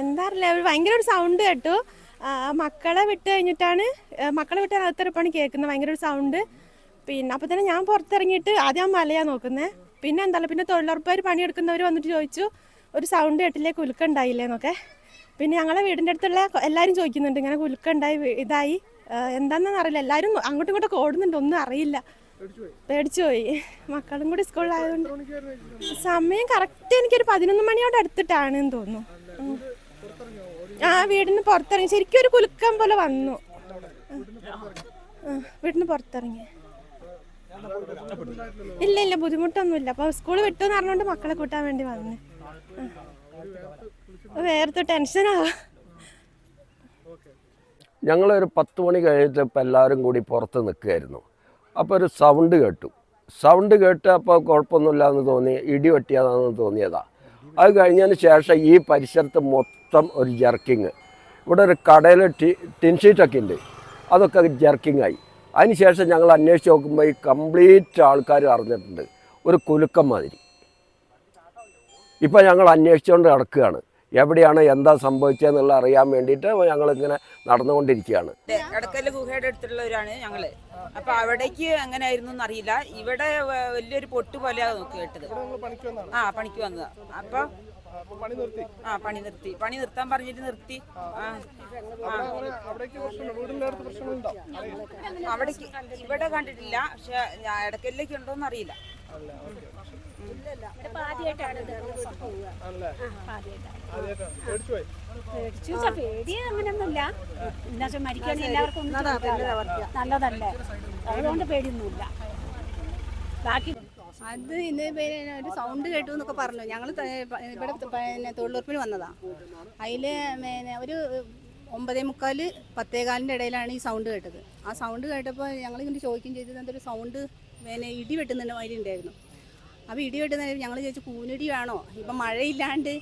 എന്താ അറിയില്ല ഭയങ്കര ഒരു സൗണ്ട് കേട്ടു. മക്കളെ വിട്ട് കഴിഞ്ഞിട്ടാണ് മക്കളെ വിട്ട് അകത്തിറപ്പാണ് കേൾക്കുന്നത് ഭയങ്കര ഒരു സൗണ്ട് പിന്നെ അപ്പോൾ തന്നെ ഞാൻ പുറത്തിറങ്ങിയിട്ട് ആദ്യം മലയാ നോക്കുന്നത് പിന്നെ എന്താ പിന്നെ തൊഴിലുറപ്പുകാർ പണിയെടുക്കുന്നവർ വന്നിട്ട് ചോദിച്ചു ഒരു സൗണ്ട് കേട്ടില്ലേ കുലുക്കുണ്ടായില്ലേ എന്നൊക്കെ. പിന്നെ ഞങ്ങളെ വീടിന്റെ അടുത്തുള്ള എല്ലാവരും ചോദിക്കുന്നുണ്ട് ഇങ്ങനെ കുലുക്കുണ്ടായി ഇതായി? എന്താണെന്നറിയില്ല എല്ലാവരും അങ്ങോട്ടും ഇങ്ങോട്ടും ഓടുന്നുണ്ട് ഒന്നും അറിയില്ല. പേടിച്ചു പോയി. മക്കളും കൂടി സ്കൂളിലായതുകൊണ്ട് സമയം കറക്റ്റ് എനിക്കൊരു പതിനൊന്ന് മണിയോട് അടുത്തിട്ടാണെന്ന് തോന്നുന്നു. ആ വീടിന് പുറത്തിറങ്ങി. ശരിക്കും ഒരു കുലുക്കം പോലെ വന്നു. വീടിന് പുറത്തിറങ്ങി. ഇല്ല ഇല്ല ബുദ്ധിമുട്ടൊന്നുമില്ല. അപ്പൊ സ്കൂൾ വിട്ടു എന്ന് പറഞ്ഞുകൊണ്ട് മക്കളെ കൂട്ടാൻ വേണ്ടി വന്നു. വേർത്ത് ടെൻഷനാവാ ഞങ്ങളൊരു പത്ത് മണി കഴിഞ്ഞപ്പോൾ എല്ലാവരും കൂടി പുറത്ത് നിൽക്കുകയായിരുന്നു. അപ്പോൾ ഒരു സൗണ്ട് കേട്ടു. സൗണ്ട് കേട്ട് അപ്പോൾ കുഴപ്പമൊന്നുമില്ല എന്ന് തോന്നി ഇടി വെട്ടിയതാണെന്ന് തോന്നിയതാ. അത് കഴിഞ്ഞതിന് ശേഷം ഈ പരിസരത്ത് മൊത്തം ഒരു ജർക്കിങ് ഇവിടെ ഒരു കടയിൽ ടി ടിൻഷീറ്റൊക്കെ ഉണ്ട്. അതൊക്കെ ജർക്കിംഗ് ആയി. അതിന് ശേഷം ഞങ്ങൾ അന്വേഷിച്ച് നോക്കുമ്പോൾ ഈ കംപ്ലീറ്റ് ആൾക്കാർ അറിഞ്ഞിട്ടുണ്ട്. ഒരു കുലുക്കം മാതിരി. ഇപ്പോൾ ഞങ്ങൾ അന്വേഷിച്ചുകൊണ്ട് നടക്കുകയാണ്. എവിടെയാണ് എന്താ സംഭവിച്ചതെന്നുള്ള അറിയാൻ വേണ്ടിയിട്ട് ഞങ്ങളിങ്ങനെ നടന്നുകൊണ്ടിരിക്കുകയാണ്. എടക്കൽ ഗുഹയുടെ അടുത്തുള്ളവരാണ് ഞങ്ങൾ. അപ്പൊ അവിടേക്ക് എങ്ങനെയായിരുന്നു അറിയില്ല ഇവിടെ വലിയൊരു പൊട്ട് പോലെയാണ് നോക്കി കേട്ടത്. ആ പണിക്ക് വന്നതാ. അപ്പൊ ആ പണി നിർത്തി. പണി നിർത്താൻ പറഞ്ഞിട്ട് നിർത്തി. അവിടേക്ക് ഇവിടെ കണ്ടിട്ടില്ല. പക്ഷെ ഇടക്കലിലേക്ക് ഉണ്ടോന്ന് അറിയില്ല പേടിച്ചു വെച്ചാ പേടി അങ്ങനെയൊന്നുമില്ല എന്താ വെച്ചാൽ മരിക്കുകയാണെങ്കിൽ എല്ലാവർക്കും. നല്ലതല്ലേ? അതുകൊണ്ട് പേടിയൊന്നുമില്ല. ബാക്കി അത് ഇന്ന് പിന്നെ ഒരു സൗണ്ട് കേട്ടു എന്നൊക്കെ പറഞ്ഞു. ഞങ്ങൾ ഇവിടെ പിന്നെ തൊഴിലുറപ്പിന് വന്നതാണ് അതിൽ പിന്നെ ഒരു ഒമ്പതേ മുക്കാൽ പത്തേകാലിന്റെ ഇടയിലാണ് ഈ സൗണ്ട് കേട്ടത്. ആ സൗണ്ട് കേട്ടപ്പോൾ ഞങ്ങൾ ഇങ്ങനെ ചോദിക്കുകയും ചെയ്തത് എന്തൊരു സൗണ്ട് പിന്നെ ഇടി വെട്ടുന്നതിന്റെ മാതിരി ഉണ്ടായിരുന്നു. അപ്പോൾ ഇടി വെട്ടുന്ന ഞങ്ങൾ ചോദിച്ചു കൂനിടിയാണോ ഇപ്പം മഴയില്ലാണ്ട്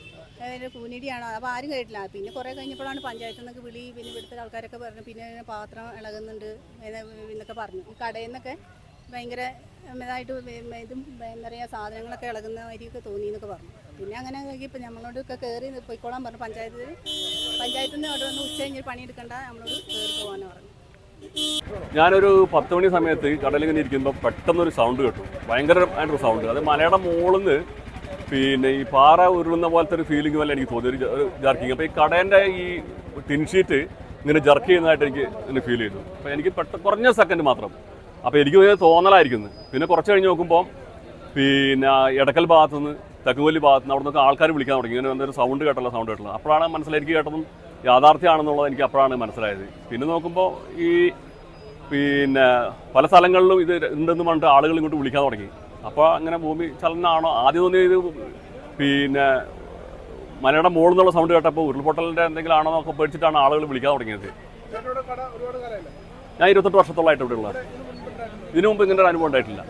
കൂനിടിയാണോ അപ്പോൾ ആരും കേട്ടില്ല. പിന്നെ കുറേ കഴിഞ്ഞപ്പോഴാണ് പഞ്ചായത്തിൽ നിന്നൊക്കെ വിളി പിന്നെ ഇവിടുത്തെ ആൾക്കാരൊക്കെ പറഞ്ഞു പിന്നെ പാത്രം ഇളകുന്നുണ്ട് എന്നൊക്കെ പറഞ്ഞു. ഈ കടയിൽ നിന്നൊക്കെ ഭയങ്കര ഇതായിട്ട് ഇതും പറയുക സാധനങ്ങളൊക്കെ ഇളകുന്ന മാതിരിയൊക്കെ തോന്നി എന്നൊക്കെ പറഞ്ഞു. പിന്നെ അങ്ങനെ ഇപ്പം നമ്മളോടൊക്കെ കയറി പോയിക്കോളാൻ പറഞ്ഞു. പഞ്ചായത്തിൽ പഞ്ചായത്തിൽ നിന്ന് അവിടെ വന്ന് ഉച്ച കഴിഞ്ഞ് പണിയെടുക്കണ്ട നമ്മളോട് കയറി പോകാനാണ് പറഞ്ഞു. ഞാനൊരു പത്ത് മണി സമയത്ത് കടലിൽ ഇങ്ങനെ ഇരിക്കുമ്പോൾ പെട്ടെന്നൊരു സൗണ്ട് കേട്ടു. ഭയങ്കരമായിട്ടൊരു സൗണ്ട് അത് മലയുടെ മുകളിൽ നിന്ന് പിന്നെ ഈ പാറ ഉരുളുന്ന പോലത്തെ ഒരു ഫീലിംഗ് വല്ല എനിക്ക് തോന്നി. ഒരു ജർക്കിങ് അപ്പോൾ ഈ കടേന്റെ ഈ ടിൻഷീറ്റ് ഇങ്ങനെ ജർക്ക് ചെയ്യുന്നതായിട്ട് എനിക്ക് ഫീൽ ചെയ്തു. അപ്പോൾ എനിക്ക് പെട്ടെന്ന് കുറഞ്ഞ സെക്കൻഡ് മാത്രം. അപ്പോൾ എനിക്ക് തോന്നലായിരിക്കുന്നു. പിന്നെ കുറച്ച് കഴിഞ്ഞ് നോക്കുമ്പോൾ പിന്നെ എടക്കൽ ഭാഗത്തുനിന്ന് തെക്കുകൊല്ലി ഭാഗത്തുനിന്ന് അവിടെ നിന്നൊക്കെ ആൾക്കാർ വിളിക്കാൻ തുടങ്ങി. ഇങ്ങനെ എന്തൊരു സൗണ്ട് കേട്ടല്ലോ സൗണ്ട് കേട്ടല്ലോ. അപ്പോഴാണ് മനസ്സിലായി എനിക്ക് കേട്ടതും യാഥാർത്ഥ്യമാണെന്നുള്ളത് എനിക്ക് അപ്പോഴാണ് മനസ്സിലായത്. പിന്നെ നോക്കുമ്പോൾ ഈ പിന്നെ പല സ്ഥലങ്ങളിലും ഇത് ഉണ്ടെന്ന് പറഞ്ഞിട്ട് ആളുകൾ ഇങ്ങോട്ട് വിളിക്കാൻ തുടങ്ങി. അപ്പോൾ അങ്ങനെ ഭൂമി ചലനാണോ? ആദ്യം തോന്നിയത് ഇത് പിന്നെ മലയുടെ മുകളിൽ നിന്നുള്ള സൗണ്ട് കേട്ടപ്പോൾ ഉരുൾപൊട്ടലിന്റെ എന്തെങ്കിലും ആണോ എന്നൊക്കെ പേടിച്ചിട്ടാണ് ആളുകൾ വിളിക്കാൻ തുടങ്ങിയത്. ഞാൻ ഇരുപത്തെട്ട് വർഷത്തോളമായിട്ട് ഇവിടെ ഉള്ളത്. ഇതിനു മുമ്പ് ഇങ്ങനെ ഒരു അനുഭവം ഉണ്ടായിട്ടില്ല.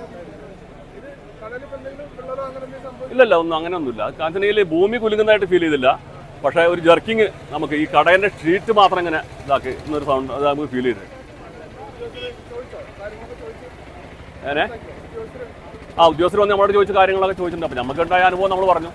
ഇല്ലല്ല ഒന്നും അങ്ങനെ അങ്ങനെയൊന്നുമില്ല കാഞ്ചനയിൽ ഭൂമി കുലുങ്ങുന്നതായിട്ട് ഫീൽ ചെയ്തില്ല. പക്ഷേ ഒരു ജർക്കിങ് നമുക്ക് ഈ കടേന്റെ ഷീറ്റ് മാത്രം ഇങ്ങനെ ഇതാക്കി എന്നൊരു സൗണ്ട് അത് നമുക്ക് ഫീൽ ചെയ്തത് ഏനെ? ആ ഉദ്യോഗസ്ഥർ വന്ന് നമ്മളോട് ചോദിച്ച കാര്യങ്ങളൊക്കെ ചോദിച്ചിട്ടുണ്ട്. അപ്പം നമുക്ക് ഉണ്ടായ അനുഭവം നമ്മൾ പറഞ്ഞു.